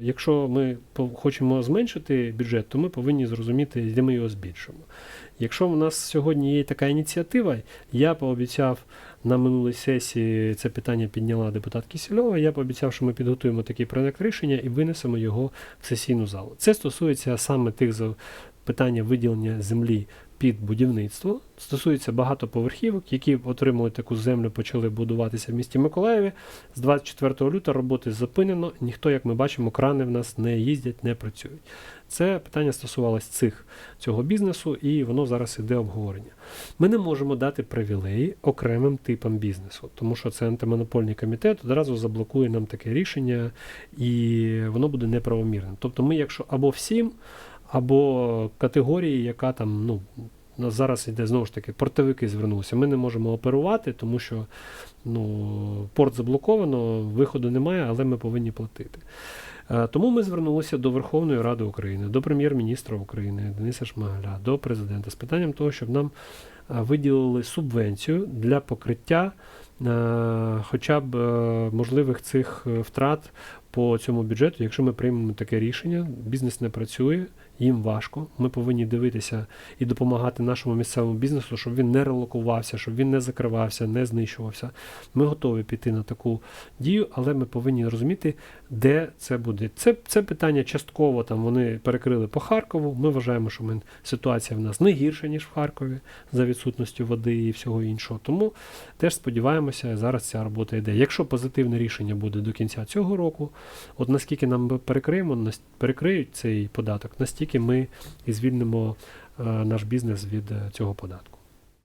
Якщо ми хочемо зменшити бюджет, то ми повинні зрозуміти, де ми його збільшимо. Якщо в нас сьогодні є така ініціатива, я пообіцяв на минулій сесії це питання підняла депутат Кісільова. Я пообіцяв, що ми підготуємо такий проект рішення і винесемо його в сесійну залу. Це стосується саме тих питання виділення землі під будівництво. Стосується багатоповерхівок, які отримали таку землю, почали будуватися в місті Миколаєві. З 24 лютого роботи зупинено. Ніхто, як ми бачимо, крани в нас не їздять, не працюють. Це питання стосувалось цих цього бізнесу, і воно зараз іде обговорення. Ми не можемо дати привілеї окремим типам бізнесу, тому що це антимонопольний комітет одразу заблокує нам таке рішення, і воно буде неправомірним. Тобто, ми, якщо або всім, або категорії, яка там, ну. зараз іде знову ж таки портовики звернулися. Ми не можемо оперувати, тому що ну, порт заблоковано, виходу немає, але ми повинні платити. Е, Тому ми звернулися до Верховної Ради України, до прем'єр-міністра України Дениса Шмигаля, до президента з питанням того, щоб нам е, виділили субвенцію для покриття е, хоча б можливих цих втрат по цьому бюджету, якщо ми приймемо таке рішення, бізнес не працює, їм важко. Ми повинні дивитися і допомагати нашому місцевому бізнесу, щоб він не релокувався, щоб він не закривався, не знищувався. Ми готові піти на таку дію, але ми повинні розуміти, де це буде. Це, це питання частково там вони перекрили по Харкову. Ми вважаємо, що ми, ситуація в нас не гірша, ніж в Харкові, за відсутністю води і всього іншого. Тому теж сподіваємося, зараз ця робота йде. Якщо позитивне рішення буде до кінця цього року, от наскільки нам перекриємо, перекриють цей податок, настільки ми і звільнимо е, наш бізнес від е, цього податку.